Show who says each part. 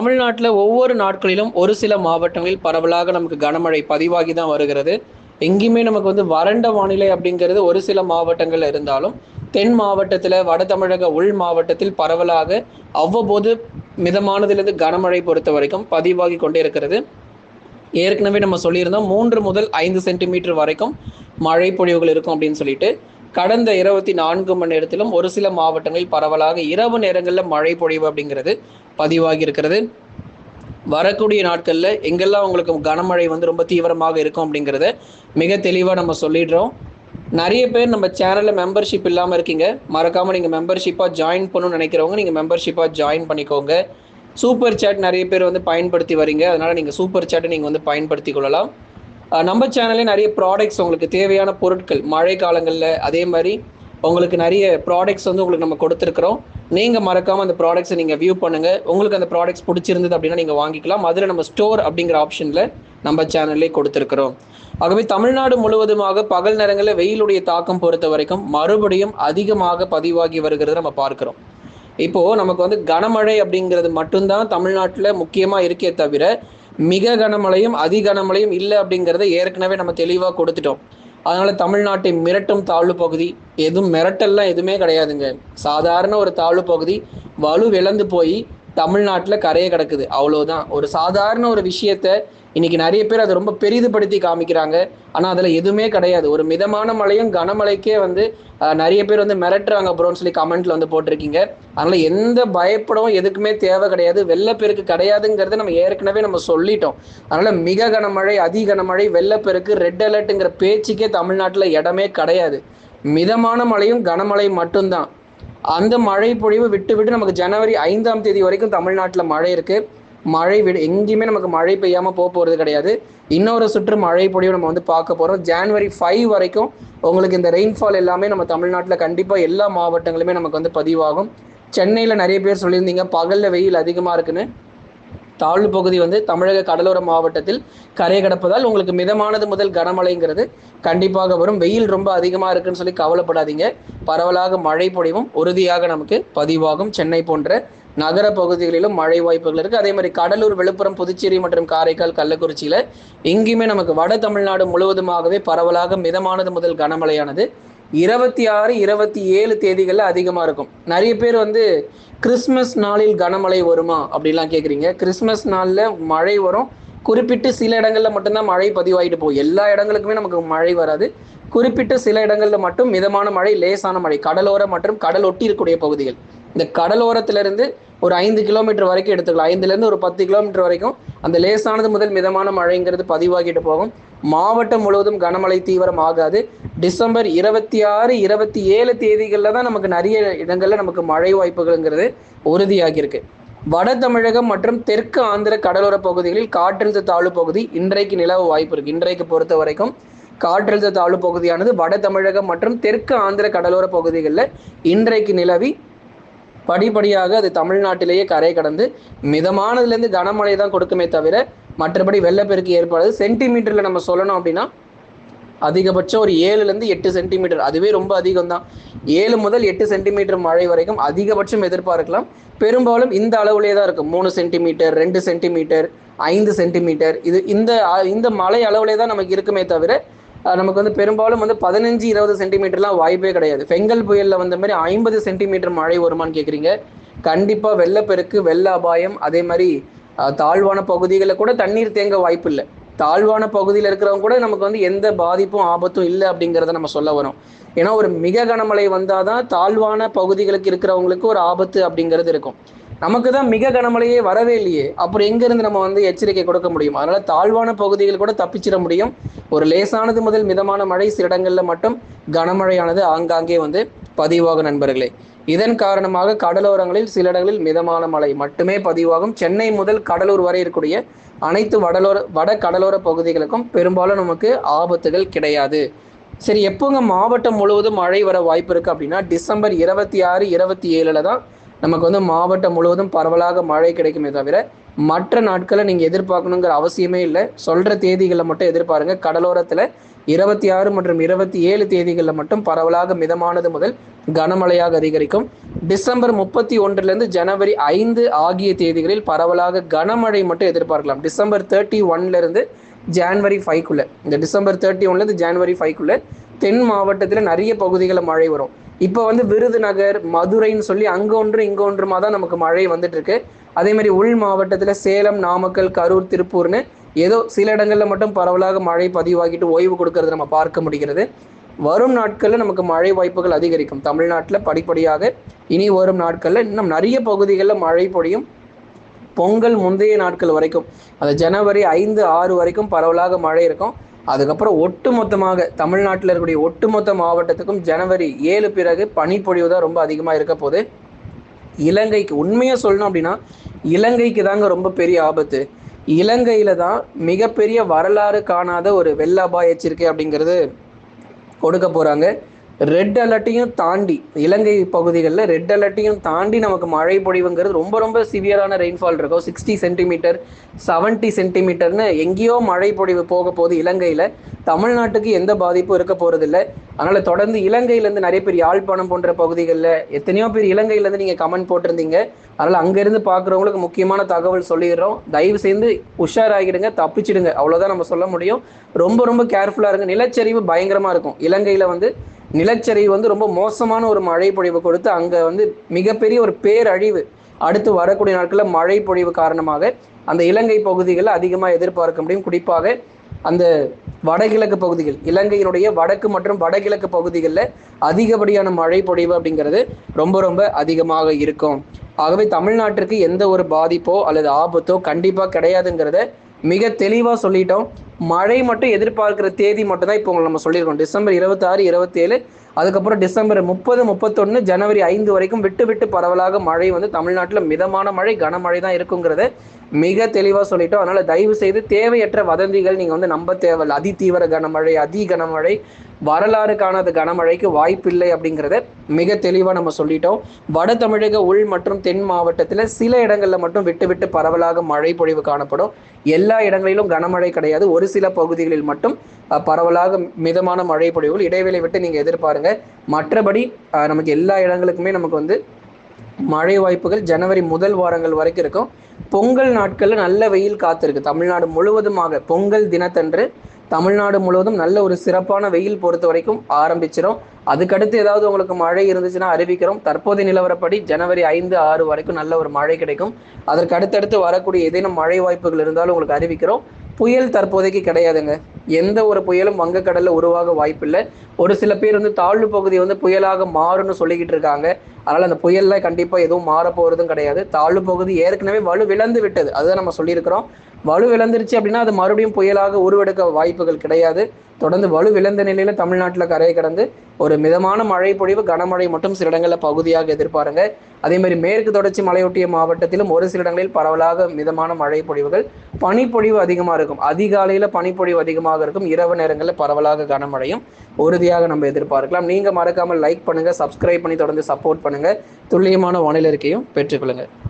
Speaker 1: தமிழ்நாட்டில் ஒவ்வொரு நாட்களிலும் ஒரு சில மாவட்டங்களில் பரவலாக நமக்கு கனமழை பதிவாகி தான் வருகிறது எங்கேயுமே நமக்கு வந்து வறண்ட வானிலை அப்படிங்கிறது ஒரு சில மாவட்டங்கள் இருந்தாலும் தென் மாவட்டத்தில் வட தமிழக உள் மாவட்டத்தில் பரவலாக அவ்வப்போது மிதமானதிலிருந்து கனமழை பொறுத்த வரைக்கும் பதிவாகி கொண்டே இருக்கிறது ஏற்கனவே நம்ம சொல்லியிருந்தோம் மூன்று முதல் ஐந்து சென்டிமீட்டர் வரைக்கும் மழை பொழிவுகள் இருக்கும் அப்படின்னு சொல்லிட்டு கடந்த இருபத்தி நான்கு மணி நேரத்திலும் ஒரு சில மாவட்டங்களில் பரவலாக இரவு நேரங்களில் மழை பொழிவு அப்படிங்கிறது பதிவாகி இருக்கிறது வரக்கூடிய நாட்களில் எங்கெல்லாம் உங்களுக்கு கனமழை வந்து ரொம்ப தீவிரமாக இருக்கும் அப்படிங்கிறத மிக தெளிவாக நம்ம சொல்லிடுறோம் நிறைய பேர் நம்ம சேனலில் மெம்பர்ஷிப் இல்லாமல் இருக்கீங்க மறக்காமல் நீங்கள் மெம்பர்ஷிப்பாக ஜாயின் பண்ணணும்னு நினைக்கிறவங்க நீங்கள் மெம்பர்ஷிப்பாக ஜாயின் பண்ணிக்கோங்க சூப்பர் சேட் நிறைய பேர் வந்து பயன்படுத்தி வரீங்க அதனால் நீங்கள் சூப்பர் சேட்டை நீங்கள் வந்து பயன்படுத்தி கொள்ளலாம் நம்ம சேனல்லே நிறைய ப்ராடக்ட்ஸ் உங்களுக்கு தேவையான பொருட்கள் மழை காலங்களில் அதே மாதிரி உங்களுக்கு நிறைய ப்ராடக்ட்ஸ் வந்து உங்களுக்கு நம்ம கொடுத்துருக்குறோம் நீங்கள் மறக்காமல் அந்த ப்ராடக்ட்ஸை நீங்கள் வியூ பண்ணுங்கள் உங்களுக்கு அந்த ப்ராடக்ட்ஸ் பிடிச்சிருந்தது அப்படின்னா நீங்கள் வாங்கிக்கலாம் அதில் நம்ம ஸ்டோர் அப்படிங்கிற ஆப்ஷனில் நம்ம சேனல்லே கொடுத்துருக்குறோம் ஆகவே தமிழ்நாடு முழுவதுமாக பகல் நேரங்களில் வெயிலுடைய தாக்கம் பொறுத்த வரைக்கும் மறுபடியும் அதிகமாக பதிவாகி வருகிறது நம்ம பார்க்குறோம் இப்போது நமக்கு வந்து கனமழை அப்படிங்கிறது மட்டும்தான் தமிழ்நாட்டில் முக்கியமாக இருக்கே தவிர மிக கனமழையும் அதிகனமழையும் இல்லை அப்படிங்கிறத ஏற்கனவே நம்ம தெளிவாக கொடுத்துட்டோம் அதனால தமிழ்நாட்டை மிரட்டும் தாழ்வு பகுதி எதுவும் மிரட்டல்லாம் எதுவுமே கிடையாதுங்க சாதாரண ஒரு தாழ்வு பகுதி வலு விளந்து போய் தமிழ்நாட்டில் கரையை கிடக்குது அவ்வளோதான் ஒரு சாதாரண ஒரு விஷயத்த இன்னைக்கு நிறைய பேர் அதை ரொம்ப பெரிதுபடுத்தி காமிக்கிறாங்க ஆனால் அதில் எதுவுமே கிடையாது ஒரு மிதமான மழையும் கனமழைக்கே வந்து நிறைய பேர் வந்து மிரட்டுறாங்க அப்புறம்னு சொல்லி கமெண்ட்ல வந்து போட்டிருக்கீங்க அதனால எந்த பயப்படவும் எதுக்குமே தேவை கிடையாது வெள்ளப்பெருக்கு கிடையாதுங்கிறத நம்ம ஏற்கனவே நம்ம சொல்லிட்டோம் அதனால மிக கனமழை அதிக கனமழை வெள்ளப்பெருக்கு ரெட் அலர்ட்டுங்கிற பேச்சுக்கே தமிழ்நாட்டில் இடமே கிடையாது மிதமான மழையும் கனமழை மட்டும்தான் அந்த மழை பொழிவு விட்டு விட்டு நமக்கு ஜனவரி ஐந்தாம் தேதி வரைக்கும் தமிழ்நாட்டில் மழை இருக்குது மழை விட எங்கேயுமே நமக்கு மழை பெய்யாமல் போக போகிறது கிடையாது இன்னொரு சுற்று மழை பொடியும் நம்ம வந்து பார்க்க போகிறோம் ஜான்வரி ஃபைவ் வரைக்கும் உங்களுக்கு இந்த ரெயின்ஃபால் எல்லாமே நம்ம தமிழ்நாட்டில் கண்டிப்பாக எல்லா மாவட்டங்களுமே நமக்கு வந்து பதிவாகும் சென்னையில் நிறைய பேர் சொல்லியிருந்தீங்க பகலில் வெயில் அதிகமாக இருக்குன்னு தாழ்வு பகுதி வந்து தமிழக கடலோர மாவட்டத்தில் கரை கிடப்பதால் உங்களுக்கு மிதமானது முதல் கனமழைங்கிறது கண்டிப்பாக வரும் வெயில் ரொம்ப அதிகமாக இருக்குன்னு சொல்லி கவலைப்படாதீங்க பரவலாக மழை பொழிவும் உறுதியாக நமக்கு பதிவாகும் சென்னை போன்ற நகர பகுதிகளிலும் மழை வாய்ப்புகள் இருக்குது அதே மாதிரி கடலூர் விழுப்புரம் புதுச்சேரி மற்றும் காரைக்கால் கள்ளக்குறிச்சியில் எங்கேயுமே நமக்கு வட தமிழ்நாடு முழுவதுமாகவே பரவலாக மிதமானது முதல் கனமழையானது இருபத்தி ஆறு இருபத்தி ஏழு தேதிகளில் அதிகமாக இருக்கும் நிறைய பேர் வந்து கிறிஸ்மஸ் நாளில் கனமழை வருமா அப்படிலாம் கேட்குறீங்க கிறிஸ்மஸ் நாளில் மழை வரும் குறிப்பிட்டு சில இடங்களில் மட்டும்தான் மழை பதிவாகிட்டு போகும் எல்லா இடங்களுக்குமே நமக்கு மழை வராது குறிப்பிட்டு சில இடங்களில் மட்டும் மிதமான மழை லேசான மழை கடலோர மற்றும் கடல் ஒட்டி இருக்கக்கூடிய பகுதிகள் இந்த கடலோரத்திலிருந்து ஒரு ஐந்து கிலோமீட்டர் வரைக்கும் எடுத்துக்கலாம் ஐந்துலேருந்து ஒரு பத்து கிலோமீட்டர் வரைக்கும் அந்த லேசானது முதல் மிதமான மழைங்கிறது பதிவாகிட்டு போகும் மாவட்டம் முழுவதும் கனமழை தீவிரம் ஆகாது டிசம்பர் இருபத்தி ஆறு இருபத்தி ஏழு தேதிகளில் தான் நமக்கு நிறைய இடங்களில் நமக்கு மழை வாய்ப்புகள்ங்கிறது உறுதியாகியிருக்கு வட தமிழகம் மற்றும் தெற்கு ஆந்திர கடலோர பகுதிகளில் காற்றழுத்த தாழ்வு பகுதி இன்றைக்கு நிலவு வாய்ப்பு இருக்கு இன்றைக்கு பொறுத்த வரைக்கும் காற்றழுத்த தாழ்வு பகுதியானது வட தமிழகம் மற்றும் தெற்கு ஆந்திர கடலோர பகுதிகளில் இன்றைக்கு நிலவி படிப்படியாக அது தமிழ்நாட்டிலேயே கரை கடந்து மிதமானதுலேருந்து கனமழை தான் கொடுக்குமே தவிர மற்றபடி வெள்ளப்பெருக்கு ஏற்படாது சென்டிமீட்டரில் நம்ம சொல்லணும் அப்படின்னா அதிகபட்சம் ஒரு ஏழுலேருந்து எட்டு சென்டிமீட்டர் அதுவே ரொம்ப அதிகம் தான் ஏழு முதல் எட்டு சென்டிமீட்டர் மழை வரைக்கும் அதிகபட்சம் எதிர்பார்க்கலாம் பெரும்பாலும் இந்த அளவுலேயே தான் இருக்கும் மூணு சென்டிமீட்டர் ரெண்டு சென்டிமீட்டர் ஐந்து சென்டிமீட்டர் இது இந்த இந்த மழை அளவுலே தான் நமக்கு இருக்குமே தவிர நமக்கு வந்து பெரும்பாலும் வந்து பதினஞ்சு இருபது சென்டிமீட்டர்லாம் வாய்ப்பே கிடையாது பெங்கல் புயலில் வந்த மாதிரி ஐம்பது சென்டிமீட்டர் மழை வருமானு கேட்குறீங்க கண்டிப்பாக வெள்ளப்பெருக்கு வெள்ள அபாயம் அதே மாதிரி தாழ்வான பகுதிகளில் கூட தண்ணீர் தேங்க வாய்ப்பு இல்லை தாழ்வான பகுதியில் இருக்கிறவங்க கூட நமக்கு வந்து எந்த பாதிப்பும் ஆபத்தும் இல்லை அப்படிங்கிறத நம்ம சொல்ல வரோம் ஏன்னா ஒரு மிக கனமழை வந்தால் தான் தாழ்வான பகுதிகளுக்கு இருக்கிறவங்களுக்கு ஒரு ஆபத்து அப்படிங்கிறது இருக்கும் நமக்கு தான் மிக கனமழையே வரவே இல்லையே அப்புறம் எங்கேருந்து நம்ம வந்து எச்சரிக்கை கொடுக்க முடியும் அதனால் தாழ்வான பகுதிகள் கூட தப்பிச்சிட முடியும் ஒரு லேசானது முதல் மிதமான மழை சில இடங்களில் மட்டும் கனமழையானது ஆங்காங்கே வந்து பதிவாகும் நண்பர்களே இதன் காரணமாக கடலோரங்களில் சில இடங்களில் மிதமான மழை மட்டுமே பதிவாகும் சென்னை முதல் கடலூர் வரை இருக்கக்கூடிய அனைத்து வடலோர வட கடலோர பகுதிகளுக்கும் பெரும்பாலும் நமக்கு ஆபத்துகள் கிடையாது சரி எப்போங்க மாவட்டம் முழுவதும் மழை வர வாய்ப்பு இருக்குது அப்படின்னா டிசம்பர் இருபத்தி ஆறு இருபத்தி ஏழில் தான் நமக்கு வந்து மாவட்டம் முழுவதும் பரவலாக மழை கிடைக்குமே தவிர மற்ற நாட்களை நீங்கள் எதிர்பார்க்கணுங்கிற அவசியமே இல்லை சொல்கிற தேதிகளை மட்டும் எதிர்பாருங்க கடலோரத்தில் இருபத்தி ஆறு மற்றும் இருபத்தி ஏழு தேதிகளில் மட்டும் பரவலாக மிதமானது முதல் கனமழையாக அதிகரிக்கும் டிசம்பர் முப்பத்தி ஒன்றுலேருந்து ஜனவரி ஐந்து ஆகிய தேதிகளில் பரவலாக கனமழை மட்டும் எதிர்பார்க்கலாம் டிசம்பர் தேர்ட்டி ஒன்லேருந்து ஜான்வரி ஃபைவ்க்குள்ளே இந்த டிசம்பர் தேர்ட்டி ஒன்லேருந்து ஜான்வரி ஃபைவ்க்குள்ளே தென் மாவட்டத்தில் நிறைய பகுதிகளில் மழை வரும் இப்போ வந்து விருதுநகர் மதுரைன்னு சொல்லி அங்க ஒன்று இங்க ஒன்றுமா தான் நமக்கு மழை வந்துட்டு இருக்கு அதே மாதிரி உள் மாவட்டத்தில் சேலம் நாமக்கல் கரூர் திருப்பூர்னு ஏதோ சில இடங்களில் மட்டும் பரவலாக மழை பதிவாகிட்டு ஓய்வு கொடுக்கறது நம்ம பார்க்க முடிகிறது வரும் நாட்களில் நமக்கு மழை வாய்ப்புகள் அதிகரிக்கும் தமிழ்நாட்டில் படிப்படியாக இனி வரும் நாட்களில் இன்னும் நிறைய பகுதிகளில் மழை பொழியும் பொங்கல் முந்தைய நாட்கள் வரைக்கும் அது ஜனவரி ஐந்து ஆறு வரைக்கும் பரவலாக மழை இருக்கும் அதுக்கப்புறம் ஒட்டு மொத்தமாக தமிழ்நாட்டில் இருக்கக்கூடிய ஒட்டு மொத்த மாவட்டத்துக்கும் ஜனவரி ஏழு பிறகு பனிப்பொழிவு தான் ரொம்ப அதிகமாக இருக்க போது இலங்கைக்கு உண்மையாக சொல்லணும் அப்படின்னா இலங்கைக்கு தாங்க ரொம்ப பெரிய ஆபத்து இலங்கையில தான் மிகப்பெரிய வரலாறு காணாத ஒரு வெள்ள அபாய எச்சரிக்கை அப்படிங்கிறது கொடுக்க போகிறாங்க ரெட் அலர்ட்டையும் தாண்டி இலங்கை பகுதிகளில் ரெட் அலர்ட்டையும் தாண்டி நமக்கு மழை பொழிவுங்கிறது ரொம்ப ரொம்ப சிவியரான ரெயின்ஃபால் இருக்கும் சிக்ஸ்டி சென்டிமீட்டர் செவன்ட்டி சென்டிமீட்டர்னு எங்கேயோ மழை பொழிவு போக போது இலங்கையில் தமிழ்நாட்டுக்கு எந்த பாதிப்பும் இருக்க போகிறதில்ல அதனால் தொடர்ந்து இலங்கையிலேருந்து நிறைய பேர் யாழ்ப்பாணம் போன்ற பகுதிகளில் எத்தனையோ பேர் இலங்கையிலேருந்து நீங்கள் கமெண்ட் போட்டிருந்தீங்க அதனால் அங்கேருந்து பார்க்குறவங்களுக்கு முக்கியமான தகவல் சொல்லிடுறோம் தயவு செய்து உஷாராகிடுங்க தப்பிச்சிடுங்க அவ்வளோதான் நம்ம சொல்ல முடியும் ரொம்ப ரொம்ப கேர்ஃபுல்லாக இருங்க நிலச்சரிவு பயங்கரமாக இருக்கும் இலங்கையில் வந்து நிலச்சரிவு வந்து ரொம்ப மோசமான ஒரு மழை பொழிவு கொடுத்து அங்கே வந்து மிகப்பெரிய ஒரு பேரழிவு அடுத்து வரக்கூடிய நாட்களில் மழை பொழிவு காரணமாக அந்த இலங்கை பகுதிகளை அதிகமாக எதிர்பார்க்க முடியும் குறிப்பாக அந்த வடகிழக்கு பகுதிகள் இலங்கையினுடைய வடக்கு மற்றும் வடகிழக்கு பகுதிகளில் அதிகப்படியான மழை பொழிவு அப்படிங்கிறது ரொம்ப ரொம்ப அதிகமாக இருக்கும் ஆகவே தமிழ்நாட்டிற்கு எந்த ஒரு பாதிப்போ அல்லது ஆபத்தோ கண்டிப்பாக கிடையாதுங்கிறத மிக தெளிவாக சொல்லிட்டோம் மழை மட்டும் எதிர்பார்க்கிற தேதி மட்டும் தான் இப்போ உங்களை நம்ம சொல்லியிருக்கோம் டிசம்பர் இருபத்தாறு இருபத்தேழு அதுக்கப்புறம் டிசம்பர் முப்பது முப்பத்தொன்று ஜனவரி ஐந்து வரைக்கும் விட்டு விட்டு பரவலாக மழை வந்து தமிழ்நாட்டில் மிதமான மழை கனமழை தான் இருக்குங்கிறத மிக தெளிவாக சொல்லிட்டோம் அதனால் தயவு செய்து தேவையற்ற வதந்திகள் நீங்கள் வந்து நம்ப தேவையில்லை அதி தீவிர கனமழை அதி கனமழை வரலாறு காணாத கனமழைக்கு வாய்ப்பில்லை அப்படிங்கிறத மிக தெளிவாக நம்ம சொல்லிட்டோம் வட தமிழக உள் மற்றும் தென் மாவட்டத்தில் சில இடங்களில் மட்டும் விட்டு விட்டு பரவலாக மழை பொழிவு காணப்படும் எல்லா இடங்களிலும் கனமழை கிடையாது ஒரு சில பகுதிகளில் மட்டும் பரவலாக மிதமான மழை பொழிவுகள் இடைவேளை விட்டு நீங்கள் எதிர்பாருங்க மற்றபடி நமக்கு எல்லா இடங்களுக்குமே நமக்கு வந்து மழை வாய்ப்புகள் ஜனவரி முதல் வாரங்கள் வரைக்கும் இருக்கும் பொங்கல் நாட்களில் நல்ல வெயில் காத்திருக்கு தமிழ்நாடு முழுவதுமாக பொங்கல் தினத்தன்று தமிழ்நாடு முழுவதும் நல்ல ஒரு சிறப்பான வெயில் பொறுத்த வரைக்கும் ஆரம்பிச்சிடும் அதுக்கடுத்து ஏதாவது உங்களுக்கு மழை இருந்துச்சுன்னா அறிவிக்கிறோம் தற்போதைய நிலவரப்படி ஜனவரி ஐந்து ஆறு வரைக்கும் நல்ல ஒரு மழை கிடைக்கும் அதற்கு அடுத்தடுத்து வரக்கூடிய ஏதேனும் மழை வாய்ப்புகள் இருந்தாலும் உங்களுக்கு அறிவிக்கிறோம் புயல் தற்போதைக்கு கிடையாதுங்க எந்த ஒரு புயலும் வங்கக்கடல்ல உருவாக வாய்ப்பில்லை ஒரு சில பேர் வந்து தாழ்வு பகுதி வந்து புயலாக மாறும்னு சொல்லிக்கிட்டு இருக்காங்க அதனால் அந்த புயல்ல கண்டிப்பாக எதுவும் மாற போகிறதும் கிடையாது தாழ்வு பகுதி ஏற்கனவே வலு விளந்து விட்டது அதுதான் நம்ம சொல்லியிருக்கிறோம் வலு விளந்துருச்சு அப்படின்னா அது மறுபடியும் புயலாக உருவெடுக்க வாய்ப்புகள் கிடையாது தொடர்ந்து வலுவிழந்த நிலையில தமிழ்நாட்டில் கரையை கடந்து ஒரு மிதமான மழை பொழிவு கனமழை மட்டும் சில இடங்களில் பகுதியாக எதிர்பாருங்க அதே மாதிரி மேற்கு தொடர்ச்சி மலையொட்டிய மாவட்டத்திலும் ஒரு சில இடங்களில் பரவலாக மிதமான மழை பொழிவுகள் பனிப்பொழிவு அதிகமாக இருக்கும் அதிகாலையில் பனிப்பொழிவு அதிகமாக இருக்கும் இரவு நேரங்களில் பரவலாக கனமழையும் உறுதியாக நம்ம எதிர்பார்க்கலாம் நீங்கள் மறக்காமல் லைக் பண்ணுங்கள் சப்ஸ்கிரைப் பண்ணி தொடர்ந்து சப்போர்ட் பண்ணுங்கள் துல்லியமான வானிலை இருக்கையும் பெற்றுக்கொள்ளுங்கள்